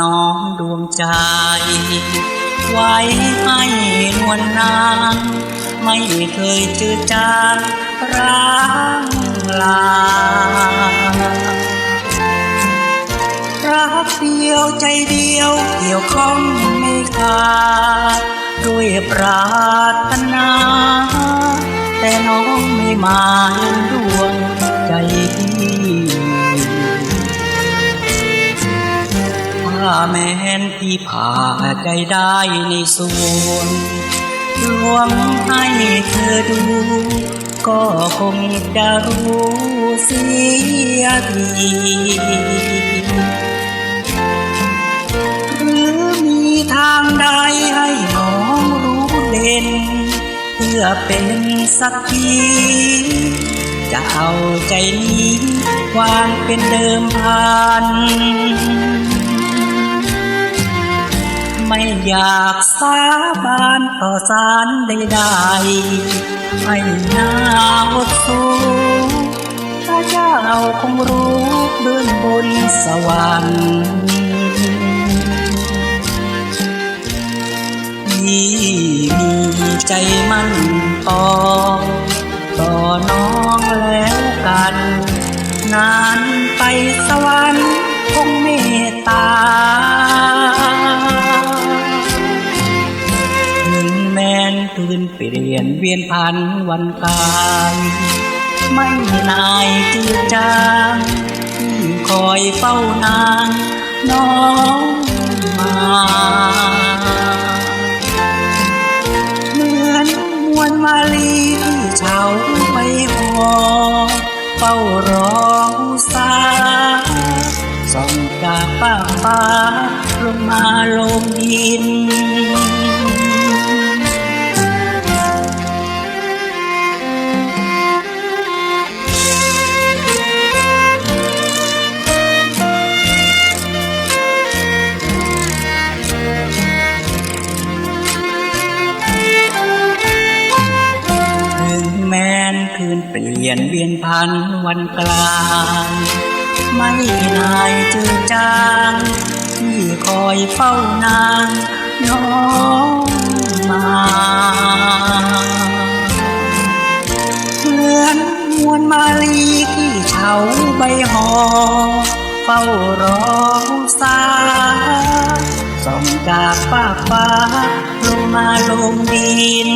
น้องดวงใจ ไว้ให้นวลนาง ไม่เคยจืดจางร้างลารักเดียวใจเดียวเกี่ยวข้องไม่ขาดด้วยปรา แม้นพี่ผ่าใจได้ในส่วนรวมให้เธอดู ก็คงจะรู้เสียทีหรือมีทางใดให้น้องรู้เด่น เพื่อเป็นสักทีจะเอาใจนี้วางเป็นเดิมพัน ไม่อยากสาบานต่อสารใดๆให้หน้าอดสูพระเจ้าคงรู้เบื้องบนสวรรค์ที่มีใจมั่นปอต่อน้องแล้วกัน นานไปสวรรค์คงเมตตา คืนเปลี่ยนเวียนพันวันกายไม่นายจืดจางคอยเฝ้านางน้องมาเหมือนมวลมาลีที่เฉาไปหอเฝ้ารออุตสาส่องจากฟ้าฟ้าลงมาลงดิน เปลี่ยนเวียนพันวันกลาง ไม่นายจืดจางที่คอยเฝ้านางน้องมาเหมือนมวลมาลีที่เฉาใบหอ เฝ้ารอสาส่องจากฟ้าฟ้าลงมาลงดิน